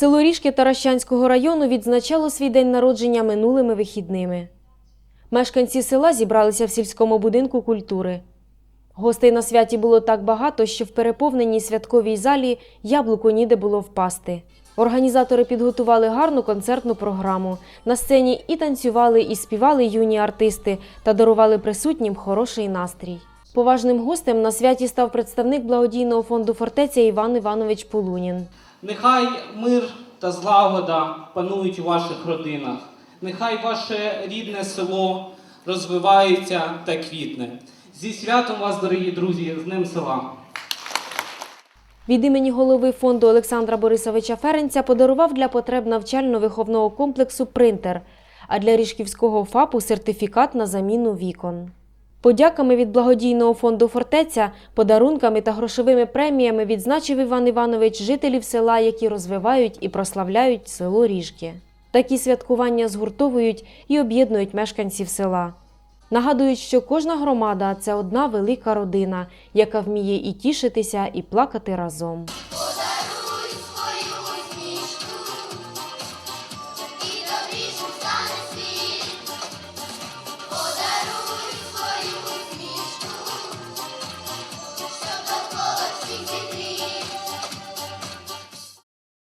Село Ріжки Таращанського району відзначало свій день народження минулими вихідними. Мешканці села зібралися в сільському будинку культури. Гостей на святі було так багато, що в переповненій святковій залі яблуку ніде було впасти. Організатори підготували гарну концертну програму. На сцені і танцювали, і співали юні артисти та дарували присутнім хороший настрій. Поважним гостем на святі став представник благодійного фонду фортеця Іван Іванович Полунін. Нехай мир та злагода панують у ваших родинах. Нехай ваше рідне село розвивається та квітне. Зі святом вас, дорогі друзі, з Днем села! Від імені голови фонду Олександра Борисовича Ференця подарував для потреб навчально-виховного комплексу принтер, а для Ріжківського ФАПу сертифікат на заміну вікон. Подяками від благодійного фонду Фортеця, подарунками та грошовими преміями відзначив Іван Іванович жителів села, які розвивають і прославляють село Ріжки. Такі святкування згуртовують і об'єднують мешканців села. Нагадують, що кожна громада це одна велика родина, яка вміє і тішитися, і плакати разом.